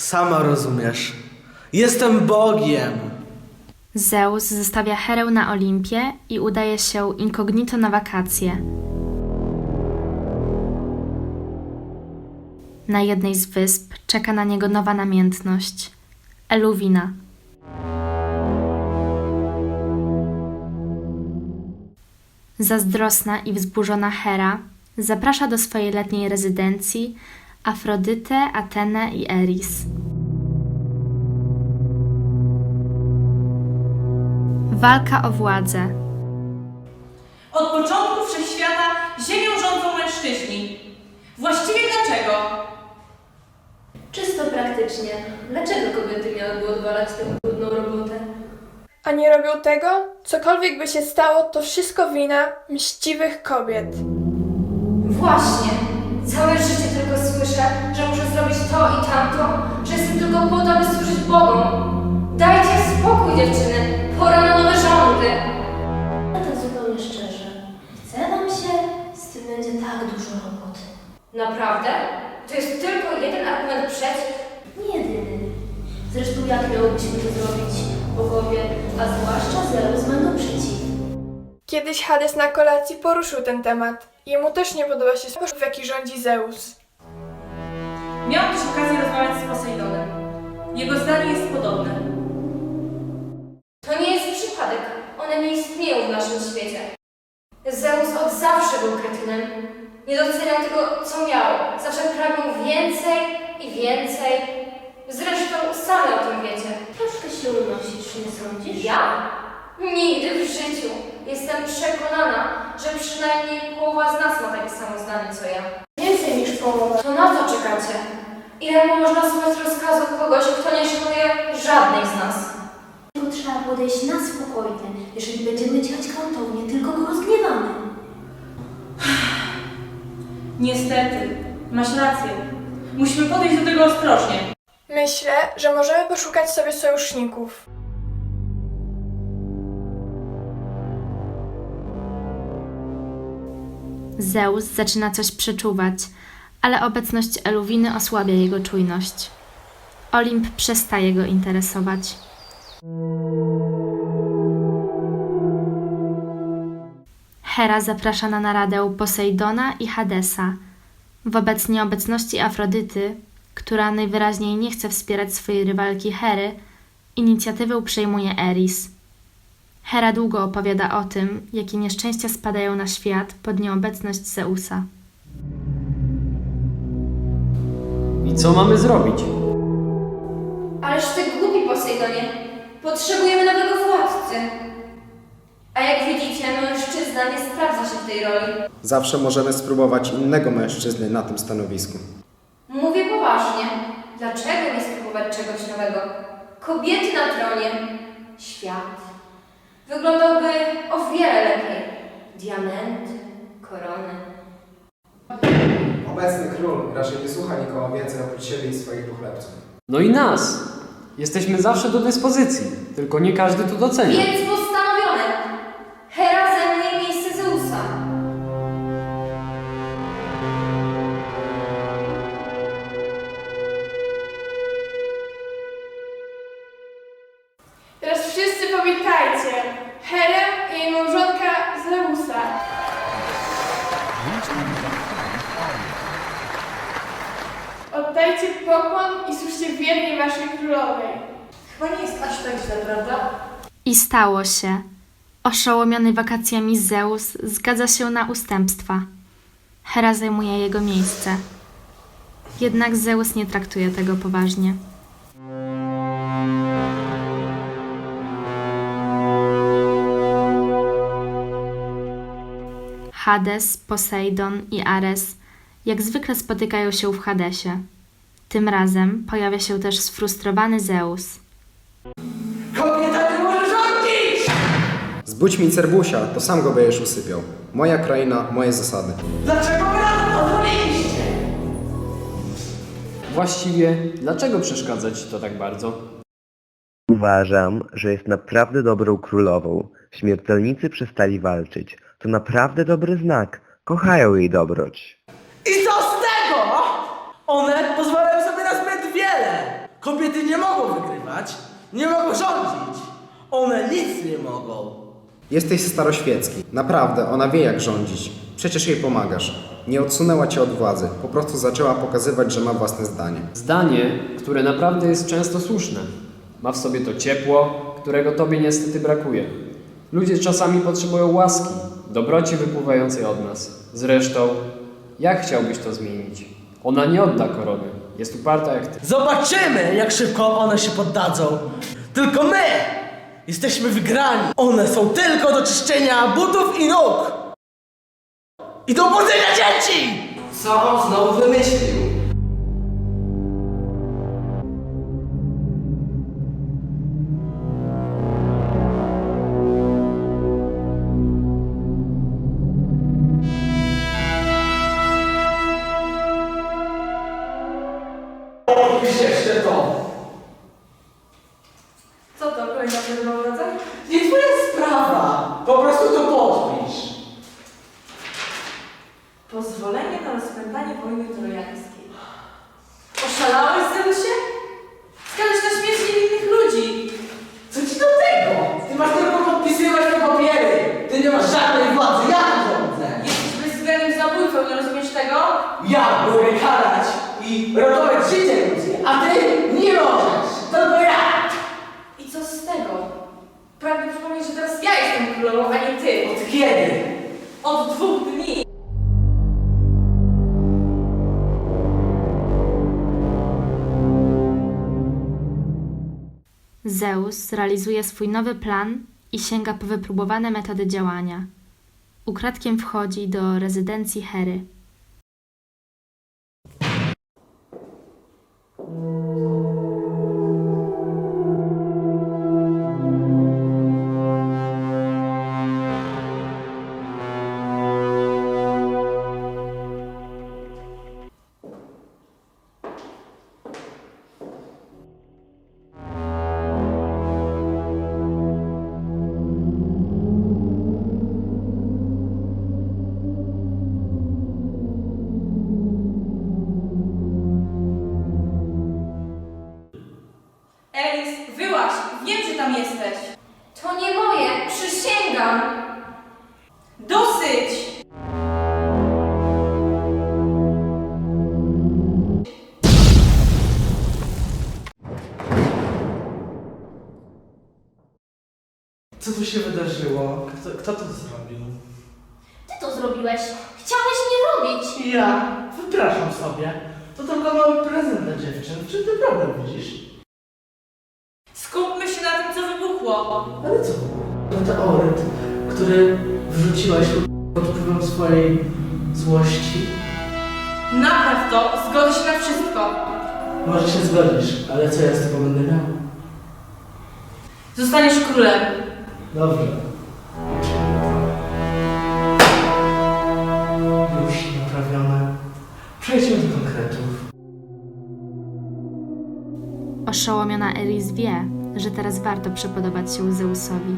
Sama rozumiesz. Jestem Bogiem. Zeus zostawia Herę na Olimpie i udaje się incognito na wakacje. Na jednej z wysp czeka na niego nowa namiętność Eluwina. Zazdrosna i wzburzona Hera zaprasza do swojej letniej rezydencji Afrodytę, Atenę i Eris. Walka o władzę. Od początku wszechświata ziemią rządzą mężczyźni. Właściwie dlaczego? Czysto praktycznie. Dlaczego kobiety miałyby odwalać tę trudną robotę? A nie robią tego? Cokolwiek by się stało, to wszystko wina mściwych kobiet. Właśnie. Całe życie tylko słyszę, że muszę zrobić to i tamto, że jestem tylko po to, aby służyć Bogom. Dajcie spokój, dziewczyny. Pora na nowe rządy. A tak zupełnie szczerze. Chce nam się, z tym będzie tak dużo roboty. Naprawdę? To jest tylko jeden argument przeciw? Nie jedyny. Zresztą jak miałobyśmy to zrobić? Bogowie, a zwłaszcza Zeus będą przeciw. Kiedyś Hades na kolacji poruszył ten temat. Jemu też nie podoba się sposób, w jaki rządzi Zeus. Miałam też okazję rozmawiać z Posejdonem. Jego zdanie jest podobne. To nie jest przypadek. One nie istnieją w naszym świecie. Zeus od zawsze był kretynem. Nie doceniał tego, co miał. Zawsze pragnął więcej i więcej. Zresztą same o tym wiecie. Troszkę się unosisz, nie sądzisz? Ja? Nigdy w życiu. Jestem przekonana, że przynajmniej połowa z nas ma takie samo zdanie co ja. Więcej niż połowa. To na co czekacie? Ile można słuchać rozkazów kogoś, kto nie szanuje żadnej z nas? Tylko trzeba podejść na spokojnie. Jeżeli będziemy działać gwałtownie, tylko go rozgniewamy. Niestety, masz rację. Musimy podejść do tego ostrożnie. Myślę, że możemy poszukać sobie sojuszników. Zeus zaczyna coś przeczuwać, ale obecność Eluwiny osłabia jego czujność. Olimp przestaje go interesować. Hera zaprasza na naradę Posejdona i Hadesa. Wobec nieobecności Afrodyty, która najwyraźniej nie chce wspierać swojej rywalki Hery, inicjatywę przejmuje Eris. Hera długo opowiada o tym, jakie nieszczęścia spadają na świat pod nieobecność Zeusa. I co mamy zrobić? Ależ ty głupi Posejdonie. Potrzebujemy nowego władcy. A jak widzicie, mężczyzna nie sprawdza się w tej roli. Zawsze możemy spróbować innego mężczyzny na tym stanowisku. Mówię poważnie. Dlaczego nie spróbować czegoś nowego? Kobiety na tronie. Świat. Wyglądałby o wiele lepiej. Diamenty, korony. Obecny król raczej nie słucha nikogo więcej oprócz siebie i swoich pochlebców. No i nas. Jesteśmy zawsze do dyspozycji, tylko nie każdy tu docenia. Więc Oddajcie pokłon i służcie wiernie waszej królowej. Chyba nie jest aż tak źle, prawda? I stało się. Oszołomiony wakacjami Zeus zgadza się na ustępstwa. Hera zajmuje jego miejsce. Jednak Zeus nie traktuje tego poważnie. Hades, Posejdon i Ares jak zwykle spotykają się w Hadesie. Tym razem pojawia się też sfrustrowany Zeus. Kobieta nie może rządzić! Zbudź mi Cerbusia, to sam go będziesz usypiał. Moja kraina, moje zasady. Dlaczego mi na to pozwoliliście? Właściwie, dlaczego przeszkadza ci to tak bardzo? Uważam, że jest naprawdę dobrą królową. Śmiertelnicy przestali walczyć. To naprawdę dobry znak. Kochają jej dobroć. One pozwalają sobie na zbyt wiele. Kobiety nie mogą wygrywać, nie mogą rządzić. One nic nie mogą. Jesteś staroświecki. Naprawdę, ona wie jak rządzić. Przecież jej pomagasz. Nie odsunęła cię od władzy, po prostu zaczęła pokazywać, że ma własne zdanie. Zdanie, które naprawdę jest często słuszne. Ma w sobie to ciepło, którego tobie niestety brakuje. Ludzie czasami potrzebują łaski, dobroci wypływającej od nas. Zresztą, jak chciałbyś to zmienić? Ona nie odda korony. Jest uparta jak ty. Zobaczymy, jak szybko one się poddadzą. Tylko my jesteśmy wygrani. One są tylko do czyszczenia butów i nóg. I do budzenia dzieci! Co on znowu wymyślił? Ratować życie ludzkie, a ty nie możesz. To ja. I co z tego? Pragnę przypomnieć, że teraz ja jestem królową, a nie ty. Od kiedy? Od dwóch dni. Zeus realizuje swój nowy plan i sięga po wypróbowane metody działania. Ukradkiem wchodzi do rezydencji Hery. Elis, Co tu się wydarzyło? Kto, kto to zrobił? Ty to zrobiłeś. Chciałeś mnie robić. Ja. Wypraszam sobie. To tylko mały prezent dla dziewczyn. W czym ty problem widzisz? Skupmy się na tym, co wybuchło. Ale co? Meteoryt, który wrzuciłaś pod wpływem swojej złości. Napraw to, zgodzę się na wszystko. Może się zgodzisz, ale co ja z tego będę miał? Zostaniesz królem. Dobrze. Już naprawione. Przejdźmy do konkretów. Oszołomiona Eris wie, że teraz warto przypodobać się Zeusowi.